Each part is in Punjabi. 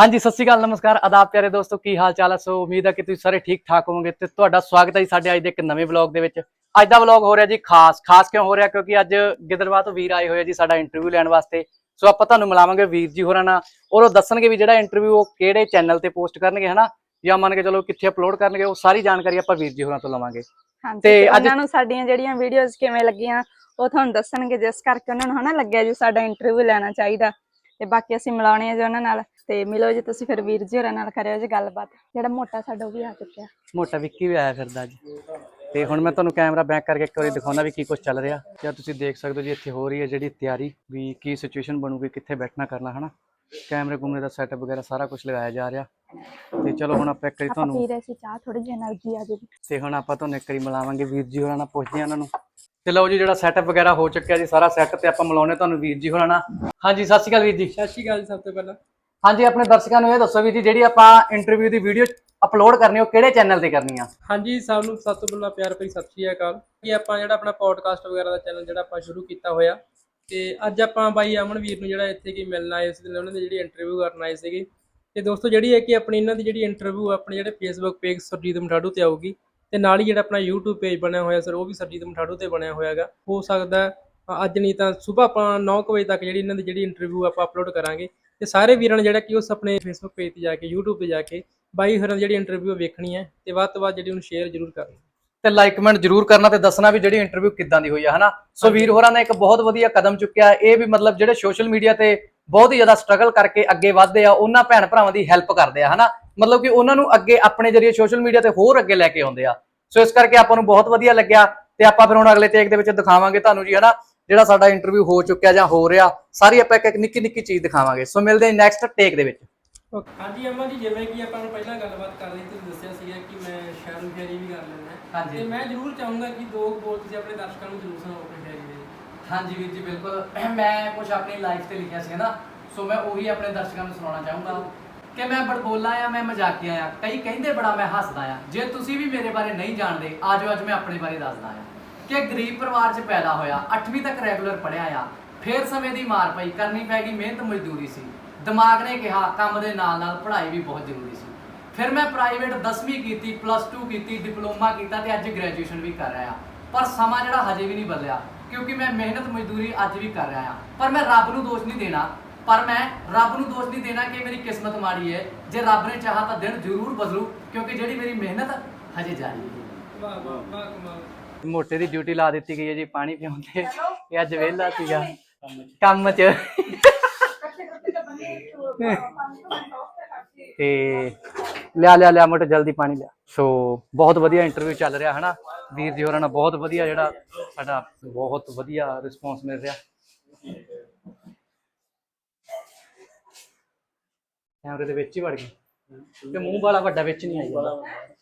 ਹਾਂਜੀ ਸਤਿ ਸ਼੍ਰੀ ਅਕਾਲ ਨਮਸਕਾਰ। ਆਦਾਬ ਪਿਆਰੇ ਦੋਸਤੋ ਕੀ ਹਾਲ ਚਾਲ ਹੈ ਸੋ ਉਮੀਦ ਹੈ ਕਿ ਤੁਸੀਂ ਸਾਰੇ ਠੀਕ ਠਾਕ ਹੋਵੋਗੇ ਤੇ ਤੁਹਾਡਾ ਸਵਾਗਤ ਹੈ ਸਾਡੇ ਅੱਜ ਦੇ ਇੱਕ ਨਵੇਂ ਵਲੌਗ ਦੇ ਵਿੱਚ। ਅੱਜ ਦਾ ਵਲੌਗ ਹੋ ਰਿਹਾ ਜੀ ਖਾਸ ਖਾਸ ਕਿਉਂ ਹੋ ਰਿਹਾ? ਕਿਉਂਕਿ ਅੱਜ ਗਿੱਦੜਵਾ ਤੋਂ ਵੀਰ ਆਏ ਹੋਏ ਜੀ ਸਾਡਾ ਇੰਟਰਵਿਊ ਲੈਣ ਵਾਸਤੇ। ਸੋ ਆਪਾਂ ਤੁਹਾਨੂੰ ਮਿਲਾਵਾਂਗੇ ਵੀਰ ਜੀ ਹੋਰਾਂ ਨਾਲ ਔਰ ਉਹ ਦੱਸਣਗੇ ਵੀ ਜਿਹੜਾ ਇੰਟਰਵਿਊ ਉਹ ਕਿਹੜੇ ਚੈਨਲ ਤੇ ਪੋਸਟ ਕਰਨਗੇ ਹਨਾ? ਜਾਂ ਮੰਨ ਕੇ ਚਲੋ ਕਿੱਥੇ ਅਪਲੋਡ ਕਰਨਗੇ ਉਹ ਸਾਰੀ ਜਾਣਕਾਰੀ ਆਪਾਂ ਵੀਰ ਜੀ ਹੋਰਾਂ ਤੋਂ ਲਵਾਂਗੇ। ਤੇ ਉਹਨਾਂ ਨੂੰ ਸਾਡੀਆਂ ਜਿਹੜੀਆਂ ਵੀਡੀਓਜ਼ ਕਿਵੇਂ ਲੱਗੀਆਂ ਉਹ ਤੁਹਾਨੂੰ ਦੱਸਣਗੇ ਜਿਸ ਕਰਕੇ ਉਹਨਾਂ ਨੂੰ ਹਨਾ ਲੱਗਿਆ ਜੀ ਸਾਡਾ ਇੰਟਰਵਿਊ ਲੈਣਾ ਚਾਹੀਦਾ। ਤੇ ਬਾਕੀ ਅਸੀਂ ਮਿਲਾਉਣੇ ਆ ਜੀ ਉਹਨਾਂ ਨਾਲ ਤੇ ਮਿਲੋ ਜੀ ਤੁਸੀਂ ਫਿਰ ਵੀਰ ਜੀ ਹੋਰਾਂ ਨਾਲ ਕਰਿਓ ਜੀ ਗੱਲਬਾਤ। ਜਿਹੜਾ ਮੋਟਾ ਸਾਡਾ ਵੀ ਆ ਚੁੱਕਿਆ। ਮੋਟਾ ਵਿੱਕੀ ਵੀ ਆਇਆ ਫਿਰਦਾ ਅੱਜ ਤੇ ਹੁਣ ਮੈਂ ਤੁਹਾਨੂੰ ਕੈਮਰਾ ਬੈਕ ਕਰਕੇ ਇੱਕ ਵਾਰੀ ਦਿਖਾਉਣਾ ਵੀ ਕੀ ਕੁਝ ਚੱਲ ਰਿਹਾ। ਜਾਂ ਤੁਸੀਂ ਦੇਖ ਸਕਦੇ ਹੋ ਜੀ ਇੱਥੇ ਹੋ ਰਹੀ ਹੈ ਜਿਹੜੀ ਤਿਆਰੀ ਵੀ ਕੀ ਸਿਚੁਏਸ਼ਨ ਬਣੂਗੀ ਕਿੱਥੇ ਬੈਠਣਾ ਕਰਨਾ ਹਨਾ? ਕੈਮਰੇ ਕੁਮਰੇ ਦਾ ਸੈਟਅਪ ਵਗੈਰਾ ਸਾਰਾ ਕੁਝ ਲਗਾਇਆ ਜਾ ਰਿਹਾ। ਤੇ ਚਲੋ ਹੁਣ ਆਪਾਂ ਇੱਕ ਵਾਰੀ ਤੁਹਾਨੂੰ ਥੋੜੀ ਜਿਹੀ ਤੇ ਹੁਣ ਆਪਾਂ ਤੁਹਾਨੂੰ ਇੱਕ ਵਾਰੀ ਮਿਲਾਵਾਂਗੇ। ਵੀਰ ਜੀ ਹੋਰਾਂ ਨਾਲ ਪੁੱਛਦੇ ਆ ਉਹਨਾਂ ਨੂੰ ਤੇ ਲਓ ਜੀ ਜਿਹੜਾ ਸੈਟਅਪ ਵਗੈਰਾ ਹੋ ਚੁੱਕਿਆ ਜੀ ਸਾਰਾ ਸੈੱਟ ਤੇ ਆਪਾਂ ਮਿਲਾਉਣੇ ਤੁਹਾਨੂੰ ਵੀਰ ਜੀ ਨਾਲ ਹਾਂਜੀ ਸਤਿ ਸ਼੍ਰੀ ਅਕਾਲ ਵੀਰ ਜੀ। ਸਤਿ ਸ਼੍ਰੀ ਅਕਾਲ ਜੀ ਸਭ ਤੋਂ ਪਹਿਲਾਂ। ਹਾਂਜੀ ਆਪਣੇ ਦਰਸ਼ਕਾਂ ਨੂੰ ਇਹ ਦੱਸੋ ਵੀਰ ਜੀ ਜਿਹੜੀ ਆਪਾਂ ਇੰਟਰਵਿਊ ਦੀ ਵੀਡੀਓ ਅਪਲੋਡ ਕਰਨੀ ਉਹ ਕਿਹੜੇ ਚੈਨਲ ਤੇ ਕਰਨੀ ਆ? ਹਾਂਜੀ ਸਭ ਨੂੰ ਸਭ ਤੋਂ ਪਹਿਲਾਂ ਪਿਆਰ ਭਰੀ ਸਤਿ ਸ਼੍ਰੀ ਅਕਾਲ। ਕਿ ਆਪਾਂ ਜਿਹੜਾ ਆਪਣਾ ਪੋਡਕਾਸਟ ਵਗੈਰਾ ਦਾ ਚੈਨਲ ਜਿਹੜਾ ਆਪਾਂ ਸ਼ੁਰੂ ਕੀਤਾ ਹੋਇਆ ਤੇ ਅੱਜ ਆਪਾਂ ਬਾਈ ਅਮਨ ਵੀਰ ਨੂੰ ਜਿਹੜਾ ਇੱਥੇ ਕੀ ਮਿਲਣ ਆਏ ਸੀ ਉਹਨਾਂ ਦੀ ਜਿਹੜੀ ਇੰਟਰਵਿਊ ਕਰਨ ਆਏ ਸੀਗੇ। ਤੇ ਦੋਸਤੋ ਜਿਹੜੀ ਹੈ ਕਿ ਆਪਣੀ ਇਹਨਾਂ ਦੀ ਜਿਹੜੀ ਇੰਟਰਵਿਊ ਆਪਣੇ ਜਿਹੜੇ ਫੇਸਬੁੱਕ ਪੇਜ ਸਰਜੀਤ ਮਠਾੜੂ ਤੇ ਆਊਗੀ ਤੇ ਨਾਲ ਹੀ ਜਿਹੜਾ ਆਪਣਾ YouTube ਪੇਜ ਬਣਿਆ ਹੋਇਆ ਸਰ ਉਹ ਵੀ ਸਰਜੀਤ ਮਠਾੜੂ ਤੇ ਬਣਿਆ ਹੋਇਆਗਾ ਹੋ ਸਕਦਾ ਹੈ, ਅ, ਅੱਜ ਨਹੀਂ ਤਾਂ ਸਵੇਰ ਆਪਾਂ 9 ਵਜੇ ਤੱਕ ਜਿਹੜੀ ਇਹਨਾਂ ਦੀ ਜਿਹੜੀ ਇੰਟਰਵਿਊ ਆਪਾਂ ਅਪਲੋਡ ਕਰਾਂਗੇ। ਤੇ ਸਾਰੇ ਵੀਰਾਂ ਨੇ ਜਿਹੜਾ ਕਿ ਉਸ ਆਪਣੇ ਫੇਸਬੁੱਕ ਪੇਜ ਤੇ ਜਾ ਕੇ YouTube ਤੇ ਜਾ ਕੇ ਬਾਈ ਹੋਰਾਂ ਦੀ ਜਿਹੜੀ ਇੰਟਰਵਿਊ ਵੇਖਣੀ ਹੈ ਤੇ ਵੱਧ ਤੋਂ ਵੱਧ ਜਿਹੜੀ ਉਹਨੂੰ ਸ਼ੇਅਰ ਜ਼ਰੂਰ ਕਰਨੀ ਤੇ ਲਾਈਕ ਕਮੈਂਟ ਜਰੂਰ ਕਰਨਾ ਤੇ ਦੱਸਣਾ ਵੀ ਜਿਹੜੀ ਇੰਟਰਵਿਊ ਕਿੱਦਾਂ ਦੀ ਹੋਈ ਆ ਹਨਾ? ਸੋ। ਵੀਰ ਹੋਰਾਂ ਨੇ ਇੱਕ ਬਹੁਤ ਵਧੀਆ ਕਦਮ ਚੁੱਕਿਆ। ਇਹ ਵੀ ਮਤਲਬ ਜਿਹੜੇ ਸੋਸ਼ਲ ਮੀਡੀਆ ਤੇ ਬਹੁਤ ਹੀ ਜ਼ਿਆਦਾ ਸਟਰਗਲ ਕਰਕੇ ਅੱਗੇ ਵਧਦੇ ਆ ਉਹਨਾਂ ਭੈਣ ਭਰਾਵਾਂ ਦੀ ਹੈਲਪ ਕਰਦੇ ਆ ਹਨਾ? ਮਤਲਬ ਕਿ ਉਹਨਾਂ ਨੂੰ ਅੱਗੇ ਆਪਣੇ ਜਰੀਏ ਸੋਸ਼ਲ ਮੀਡੀਆ ਤੇ ਹੋਰ ਅੱਗੇ ਲੈ ਕੇ ਆਉਂਦੇ ਆ। ਸੋ ਇਸ ਕਰਕੇ ਆਪਾਂ ਨੂੰ ਬਹੁਤ ਵਧੀਆ ਲੱਗਿਆ ਤੇ ਆਪਾਂ ਫਿਰ ਹੁਣ ਅਗਲੇ ਟੇਕ ਦੇ ਵਿੱਚ ਦਿਖਾਵਾਂਗੇ ਤੁਹਾਨੂੰ ਜੀ ਹਨਾ? ਜਿਹੜਾ ਸਾਡਾ ਇੰਟਰਵਿਊ ਹੋ ਚੁੱਕਿਆ ਜਾਂ ਹੋ ਰਿਹਾ ਸਾਰੀ ਆਪਾਂ ਇੱਕ ਇੱਕ ਨਿੱਕੀ ਨਿੱਕੀ ਚੀਜ਼ ਦਿਖਾਵਾਂਗੇ। ਸੋ ਮਿਲਦੇ ਹਾਂ ਨੈਕਸਟ ਟੇਕ ਦੇ ਵਿੱਚ। ਹਾਂਜੀ ਅਮਨ ਜੀ ਜਿਵੇਂ ਕਿ ਆਪਾਂ ਨੂੰ ਪਹਿਲਾਂ ਗੱਲਬਾਤ ਕਰ ਰਹੀ ਤੁਸੀਂ ਦੱਸਿਆ ਸੀਗਾ ਕਿ ਮੈਂ ਸ਼ਾਇਰੀ ਫੇਰੀ ਵੀ ਕਰ ਲੈਂਦਾ। ਹਾਂਜੀ। ਤੇ ਮੈਂ ਜ਼ਰੂਰ ਚਾਹੂੰਗਾ ਕਿ ਦੋ ਬੋਲ ਤੁਸੀਂ ਆਪਣੇ ਦਰਸ਼ਕਾਂ ਨੂੰ ਜ਼ਰੂਰ ਸੁਣਾਓ ਆਪਣੀ ਸ਼ਾਇਰੀ ਹਾਂਜੀ ਵੀਰ ਜੀ, ਬਿਲਕੁਲ। ਮੈਂ ਕੁਝ ਆਪਣੀ ਲਾਈਫ ਤੇ ਲਿਖਿਆ ਸੀ ਨਾ, ਸੋ ਮੈਂ ਉਹੀ ਆਪਣੇ ਦਰਸ਼ਕਾਂ ਨੂੰ ਸੁਣਾਉਣਾ ਚਾਹੂੰਗਾ ਕਿ ਮੈਂ ਬੜਬੋਲਾ ਆ, ਮੈਂ ਮਜ਼ਾਕੀਆ ਆ। ਕਈ ਕਹਿੰਦੇ ਬੜਾ ਮੈਂ ਹੱਸਦਾ ਆ। ਜੇ ਤੁਸੀਂ ਵੀ ਮੇਰੇ ਬਾਰੇ ਨਹੀਂ ਜਾਣਦੇ, ਆਜੋ, ਅੱਜ ਮੈਂ ਆਪਣੇ ਬਾਰੇ ਦੱਸਦਾ ਆ ਕਿ ਗਰੀਬ ਪਰਿਵਾਰ 'ਚ ਪੈਦਾ ਹੋਇਆ 8ਵੀਂ ਤੱਕ ਰੈਗੂਲਰ ਪੜਿਆ ਆ, ਫੇਰ ਸਮੇਂ ਦੀ ਮਾਰ ਪਈ, ਕਰਨੀ ਪੈ ਗਈ ਮਿਹਨਤ ਮਜ਼ਦੂਰੀ ਸੀ। ਦਿਮਾਗ ਨੇ ਕਿਹਾ, ਕੰਮ ਦੇ ਨਾਲ ਨਾਲ ਪੜ੍ਹਾਈ ਵੀ ਬਹੁਤ ਜ਼ਰੂਰੀ ਸੀ। ਫਿਰ ਮੈਂ ਪ੍ਰਾਈਵੇਟ 10ਵੀਂ ਕੀਤੀ ਪਲੱਸ 2 ਕੀਤੀ, ਡਿਪਲੋਮਾ ਕੀਤਾ ਤੇ ਅੱਜ ਗ੍ਰੈਜੂਏਸ਼ਨ ਵੀ ਕਰ ਰਿਹਾ ਪਰ ਸਮਾਂ ਜਿਹੜਾ ਹਜੇ ਵੀ ਨਹੀਂ ਬਦਲਿਆ। ਕਿਉਂਕਿ ਮੈਂ ਮਿਹਨਤ ਮਜ਼ਦੂਰੀ ਅੱਜ ਵੀ ਕਰ ਰਿਹਾ ਆ ਪਰ ਮੈਂ ਰੱਬ ਨੂੰ ਦੋਸ਼ ਨਹੀਂ ਦੇਣਾ। ਪਰ ਮੈਂ ਰੱਬ ਨੂੰ ਦੋਸ਼ ਨਹੀਂ ਦੇਣਾ ਕਿ ਮੇਰੀ ਕਿਸਮਤ ਮਾੜੀ ਹੈ। ਜੇ ਰੱਬ ਨੇ ਚਾਹਾ ਤਾਂ ਦਿਨ ਜ਼ਰੂਰ ਬਦਲੂ ਕਿਉਂਕਿ ਜਿਹੜੀ ਮੇਰੀ ਮਿਹਨਤ ਹਜੇ ਜਾਰੀ ਹੈ। ਵਾਹ ਵਾਹ ਵਾਹ ਕਮਾਲ। ਮੋਟੇ ਦੀ ਡਿਊਟੀ ਲਾ ਦਿੱਤੀ ਗਈ ਹੈ ਜੀ ਪਾਣੀ ਪਿਆਉਣ ਤੇ ਇਹ ਅੱਜ ਵਿਹਲਾ ਸੀਗਾ। ਕੰਮ 'ਚ। ਤੇ ਲਿਆ ਲਿਆ ਲਿਆ ਮੋਟੇ ਜਲਦੀ ਪਾਣੀ ਲਿਆ। ਸੋ ਬਹੁਤ ਵਧੀਆ ਇੰਟਰਵਿਊ ਚੱਲ ਰਿਹਾ ਹਨਾ? ਵੀਰ ਜੀ ਹੋਰਾਂ ਨਾਲ ਬਹੁਤ ਵਧੀਆ ਜਿਹੜਾ ਸਾਡਾ ਬਹੁਤ ਵਧੀਆ ਰਿਸਪੌਂਸ ਮਿਲ ਰਿਹਾ। ਕੈਮਰੇ ਦੇ ਵਿੱਚ ਹੀ ਵੜ ਗਈ। ਤੇ ਮੂੰਹ ਵਾਲਾ ਵੱਡਾ ਵਿੱਚ ਨਹੀਂ ਆਈ।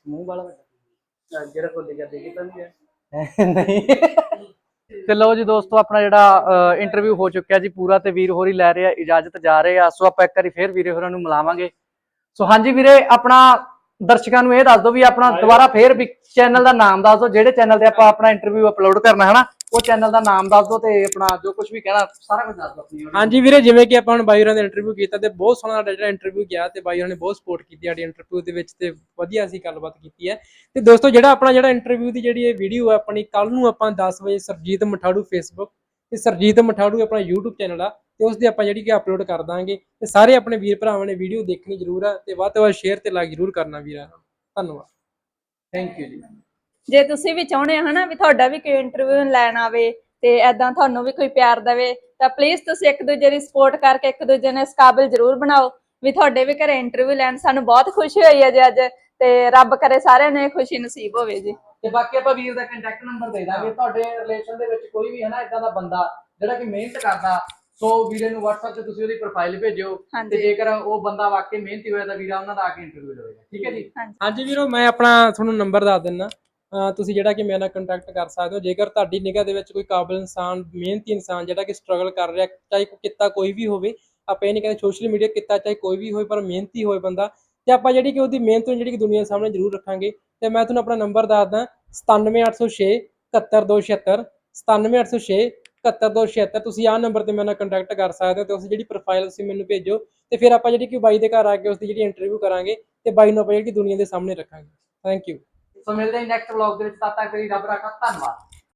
ਮੂੰਹ ਵਾਲਾ ਵੱਡਾ। ਜਿਹੜਾ ਕੋਲ ਲਿਖਿਆ ਦੇਖੀ ਤਾਂ ਨਹੀਂ ਨਹੀਂ। ਤੇ ਲਓ ਜੀ ਦੋਸਤੋ ਆਪਣਾ ਜਿਹੜਾ ਇੰਟਰਵਿਊ ਹੋ ਚੁੱਕਿਆ ਜੀ ਪੂਰਾ ਤੇ ਵੀਰ ਹੋਰੀ ਲੈ ਰਹੇ ਇਜਾਜ਼ਤ ਜਾ ਰਹੇ ਆ। ਸੋ ਆਪਾਂ ਇੱਕ ਵਾਰੀ ਫੇਰ ਵੀਰੇ ਹੋਰਾਂ ਨੂੰ ਮਿਲਾਵਾਂਗੇ। ਸੋ ਹਾਂਜੀ ਵੀਰੇ ਆਪਣਾ ਦਰਸ਼ਕਾਂ ਨੂੰ ਇਹ ਦੱਸ ਦਿਓ ਵੀ ਆਪਣਾ ਦੁਬਾਰਾ ਫੇਰ ਵੀ ਚੈਨਲ ਦਾ ਨਾਮ ਦੱਸ ਦਿਓ ਜਿਹੜੇ ਚੈਨਲ ਤੇ ਆਪਾਂ ਆਪਣਾ ਇੰਟਰਵਿਊ ਅਪਲੋਡ ਕਰਨਾ ਹੈ ਨਾ ਉਹ ਚੈਨਲ ਦਾ ਨਾਮ ਦੱਸ ਦਿਓ ਤੇ ਆਪਣਾ ਜੋ ਕੁਝ ਵੀ ਕਹਿਣਾ ਸਾਰਾ ਕੁਝ ਦੱਸ ਦਿਓ ਆਪਣੀ। ਹਾਂਜੀ ਵੀਰੇ ਜਿਵੇਂ ਕਿ ਆਪਾਂ ਹੁਣ ਬਾਈ ਹੋਰਾਂ ਦਾ ਇੰਟਰਵਿਊ ਕੀਤਾ ਤੇ ਬਹੁਤ ਸੋਹਣਾ ਸਾਡਾ ਜਿਹੜਾ ਇੰਟਰਵਿਊ ਗਿਆ ਤੇ ਬਾਈ ਹੋਰਾਂ ਨੇ ਬਹੁਤ ਸਪੋਰਟ ਕੀਤੀ ਸਾਡੀ ਇੰਟਰਵਿਊ ਦੇ ਵਿੱਚ ਤੇ ਵਧੀਆ ਅਸੀਂ ਗੱਲਬਾਤ ਕੀਤੀ ਹੈ ਤੇ ਦੋਸਤੋ ਜਿਹੜਾ ਆਪਣਾ ਜਿਹੜਾ ਇੰਟਰਵਿਊ ਦੀ ਜਿਹੜੀ ਇਹ ਵੀਡੀਓ ਹੈ ਆਪਣੀ ਕੱਲ ਨੂੰ ਆਪਾਂ 10 ਵਜੇ ਸਰਜੀਤ ਮਠਾੜੂ ਫੇਸਬੁੱਕ ਤੇ ਸਰਜੀਤ ਮਠਾੜੂ ਆਪਣਾ YouTube ਚੈਨਲ ਆ ਤੇ ਉਸ ਦੇ ਆਪਾਂ ਜਿਹੜੀ ਕਿ ਅਪਲੋਡ ਕਰ ਦਾਂਗੇ ਤੇ ਸਾਰੇ ਆਪਣੇ ਵੀਰ ਭਰਾਵਾਂ ਨੇ ਵੀਡੀਓ ਦੇਖਣੀ ਜ਼ਰੂਰ ਆ ਤੇ ਵੱਧ ਤੋਂ ਵੱਧ ਸ਼ੇਅਰ ਤੇ ਲਾਈਕ ਜ਼ਰੂਰ ਕਰਨਾ ਵੀਰਾਂ ਧੰਨਵਾਦ। ਥੈਂਕ ਯੂ ਜੀ। ਜੇ ਤੁਸੀਂ ਵੀ ਚਾਹੁੰਦੇ ਹੋ ਹਨਾ ਵੀ ਤੁਹਾਡਾ ਵੀ ਕੋਈ ਇੰਟਰਵਿਊ ਲੈਣ ਆਵੇ ਤੇ ਐਦਾਂ ਤੁਹਾਨੂੰ ਵੀ ਕੋਈ ਪਿਆਰ ਦੇਵੇ ਤਾਂ ਪਲੀਜ਼ ਤੁਸੀਂ ਇੱਕ ਦੂਜੇ ਦੀ ਸਪੋਰਟ ਕਰਕੇ ਇੱਕ ਦੂਜੇ ਨੂੰ ਇਸ ਕਾਬਿਲ ਜ਼ਰੂਰ ਬਣਾਓ ਵੀ ਤੁਹਾਡੇ ਵੀ ਘਰੇ ਇੰਟਰਵਿਊ ਲੈਣ ਸਾਨੂੰ ਬਹੁਤ ਖੁਸ਼ੀ ਹੋਈ ਹੈ ਜੀ ਅੱਜ ਤੇ ਰੱਬ ਕਰੇ ਸਾਰਿਆਂ ਨੂੰ ਇਹ ਖੁਸ਼ੀ ਨਸੀਬ ਹੋਵੇ ਜੀ। ਤੇ ਬਾਕੀ ਆਪਾਂ ਵੀਰ ਦਾ ਕੰਟੈਕਟ ਨੰਬਰ ਦੇ ਦਾਂਗੇ ਤੁਹਾਡੇ ਰਿਲੇਸ਼ਨ ਦੇ ਵਿੱਚ ਕੋਈ ਵੀ ਹੈ ਨਾ ਇਦਾਂ ਦਾ ਬੰਦਾ ਜਿਹੜਾ ਕਿ ਮਿਹਨਤ ਕਰਦਾ ਸੋ ਵੀਰੇ ਨੂੰ WhatsApp ਤੇ ਤੁਸੀਂ ਉਹਦੀ ਪ੍ਰੋਫਾਈਲ ਭੇਜਿਓ ਤੇ ਜੇਕਰ ਉਹ ਬੰਦਾ ਵਾਕਈ ਮਿਹਨਤੀ ਹੋਇਆ ਤਾਂ ਵੀਰਾ ਉਹਨਾਂ ਦਾ ਆ ਕੇ ਇੰਟਰਵਿਊ ਲਵੇਗਾ। ਠੀਕ ਹੈ ਜੀ? ਹਾਂਜੀ। ਵੀਰੋ ਮੈਂ ਆਪਣਾ ਤੁਹਾਨੂੰ ਨੰਬਰ ਦੱਸ ਦਿੰਦਾ ਅਹ ਤੁਸੀਂ ਜਿਹੜਾ ਕਿ ਮੇਰੇ ਨਾਲ ਕੰਟੈਕਟ ਕਰ ਸਕਦੇ ਹੋ। ਜੇਕਰ ਤੁਹਾਡੀ ਨਿਗਾਹ ਦੇ ਵਿੱਚ ਕੋਈ ਕਾਬਿਲ ਇਨਸਾਨ ਮਿਹਨਤੀ ਇਨਸਾਨ ਜਿਹੜਾ ਕਿ ਸਟਰਗਲ ਕਰ ਰਿਹਾ ਚਾਹੇ ਕੋਈ ਕਿੱਤਾ ਕੋਈ ਵੀ ਹੋਵੇ ਆਪਾਂ ਇਹ ਨਹੀਂ ਕਹਿੰਦੇ ਸੋਸ਼ਲ ਮੀਡੀਆ ਕਿੱਤਾ ਚਾਹੇ ਕੋਈ ਵੀ ਹੋਵੇ ਪਰ ਮਿਹਨਤੀ ਹੋਵੇ ਬੰਦਾ ਤੇ ਆਪਾਂ ਜਿਹੜੀ ਕਿ ਉਹਦੀ ਮਿਹਨਤ ਨੂੰ ਜਿਹੜੀ ਕਿ ਦੁਨੀਆ ਸਾਹਮਣੇ ਜ਼ਰੂਰ ਰੱਖਾਂਗੇ। ਤੇ ਮੈਂ ਤੁਹਾਨੂੰ ਆਪਣਾ ਨੰਬਰ ਦੱਸਦਾ 97806 71276 97806 7176 ਤੁਸੀਂ ਆਹ ਨੰਬਰ ਤੇ ਮੇਰੇ ਨਾਲ ਕੰਟੈਕਟ ਕਰ ਸਕਦੇ ਹੋ ਤੇ ਉਸ ਜਿਹੜੀ ਪ੍ਰੋਫਾਈਲ ਤੁਸੀਂ ਮੈਨੂੰ ਭੇਜੋ ਤੇ ਫਿਰ ਆਪਾਂ ਜਿਹੜੀ ਕਿ ਬਾਈ ਦੇ ਘਰ ਆ ਕੇ ਉਸ ਦੀ ਜਿਹੜੀ ਇੰਟਰਵਿਊ ਕਰਾਂਗੇ ਤੇ ਬਾਈ ਨੂੰ ਆਪਾਂ ਜਿਹੜੀ ਦੁਨੀਆ ਦੇ ਸਾਹਮਣੇ ਰੱਖਾਂਗੇ। ਥੈਂਕ ਯੂ ਸੋ ਮਿਲਦੇ ਹਾਂ ਨੈਕਸਟ ਵਲੌਗ ਦੇ ਵਿੱਚ, ਤਦ ਤੱਕ ਲਈ ਰੱਬ ਰਾਖਾ, ਧੰਨਵਾਦ।